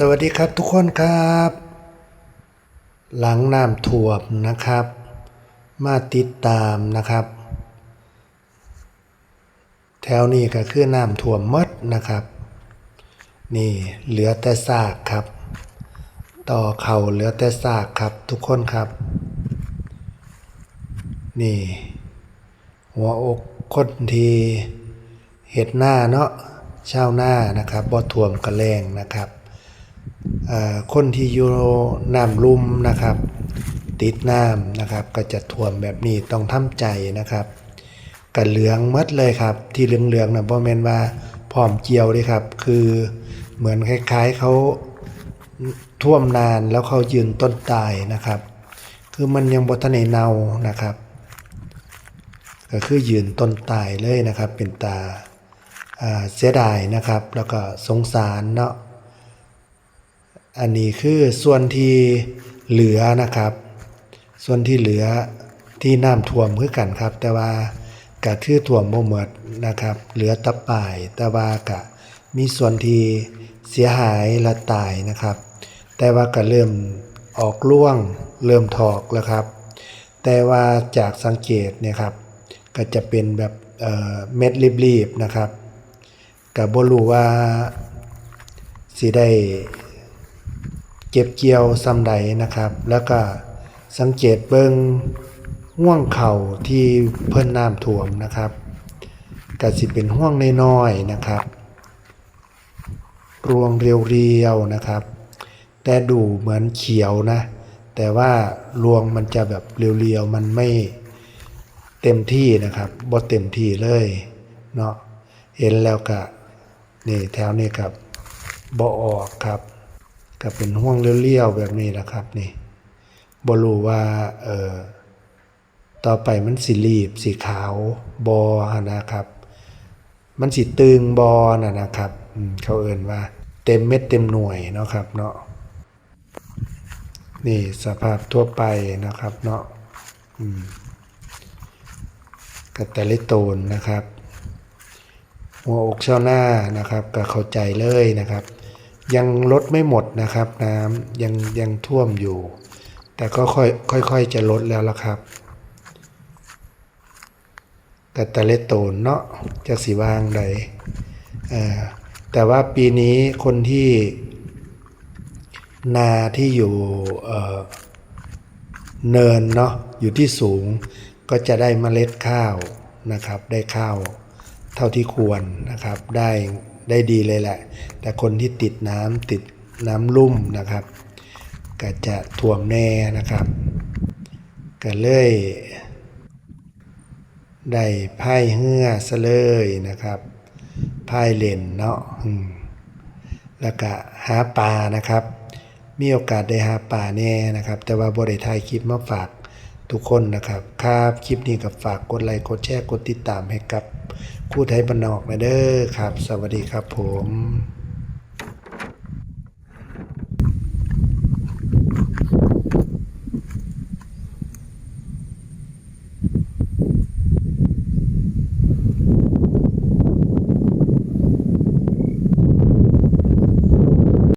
สวัสดีครับทุกคนครับ หลังน้ำท่วมนะครับ มาติดตามนะครับ แถวนี้ก็คือน้ำท่วมมดนะครับ นี่เหลือแต่ซากครับ ต่อเข่าเหลือแต่ซากครับทุกคนครับ นี่ หัวอกคนที่เห็ดหน้าเนาะชาวหน้านะครับบ่ท่วมกระแรงนะครับ คนที่อยู่น้ำลุ่มนะครับ ติดน้ำนะครับ ก็จะท่วมแบบนี้ต้องทำใจนะครับกระเหลืองหมดเลยครับ ที่เหลืองๆนะบ่แม่นว่าพร้อมเกี่ยวเด้ครับ คือเหมือนคล้ายๆเขาท่วมนานแล้วเขายืนต้นตายนะครับ คือมันยังบทนเน่านะครับ ก็คือยืนต้นตายเลยนะครับ เป็นตาเสียดายนะครับ แล้วก็สงสารเนาะ อันนี้คือส่วนที่เหลือนะครับ ส่วนที่เหลือที่น้ำท่วมคือกันครับ แต่ว่ากะทือท่วมบ่หมดนะครับ เหลือตะป่ายแต่ว่ากะมีส่วนที่เสียหายและตายนะครับ แต่ว่าก็เริ่มออกร่วง เริ่มถอกแล้วครับ แต่ว่าจากสังเกตเนี่ยครับ ก็จะเป็นแบบเเม็ดรีบๆนะครับกับ่รู้ว่าสิได้ ก็บเกี่ยวซ้ำใดนะครับ แล้วก็สังเกตเบิงห่วงเข่าที่เพิ่นน้ำท่วมนะครับก็สิเป็นห่วงน้อยๆนะครับ รวงเรียวๆนะครับ แต่ดูเหมือนเขียวนะ แต่ว่ารวงมันจะแบบเรียวๆมันไม่เต็มที่นะครับบ่เต็มที่เลยเนาะเห็นแล้วก็นี่แถวนี้ครับบ่ออกครับ ก็เป็นห่วงเลี้ยวๆแบบนี้แหละครับนี่บรูว่าเอ่อต่อไปมันสิรีบสีขาวบอนะครับ มันสิตึงบอนะนะครับเขาเอ่นว่า เต็มเม็ดเต็มหน่วยเนาะครับเนาะนี่สภาพทั่วไปนะครับเนาะกับแต่ละโตนนะครับ หัวอกชาหน้านะครับก็เข้าใจเลยนะครับ ยังลดไม่หมดนะครับน้ำยังยังท่วมอยู่ แต่ก็ค่อยค่อยๆจะลดแล้วละครับกับแต่ละโตนเนาะจะสีวางใดแต่ว่าปีนี้คนที่นาที่อยู่เเนินเนาะอยู่ที่สูงก็จะได้เมล็ดข้าวนะครับ ได้ข้าวเท่าที่ควรนะครับ ได้ ได้ดีเลยแหละ แต่คนที่ติดน้ำติดน้ำลุ่มนะครับ ก็จะท่วมแน่นะครับ ก็เลยได้ไพายเหือซะเลยนะครับไพายเล่นเนาะอืมแล้วก็หาปลานะครับ มีโอกาสได้หาปลาแน่นะครับ แต่ว่าบริถ่ายคลิปมาฝากทุกคนนะครับ ครับ คลิปนี้กับฝากกดไลค์ กดแชร์ กดติดตามให้กับ คู่ไทยบันนอกนะเด้อครับ สวัสดีครับผม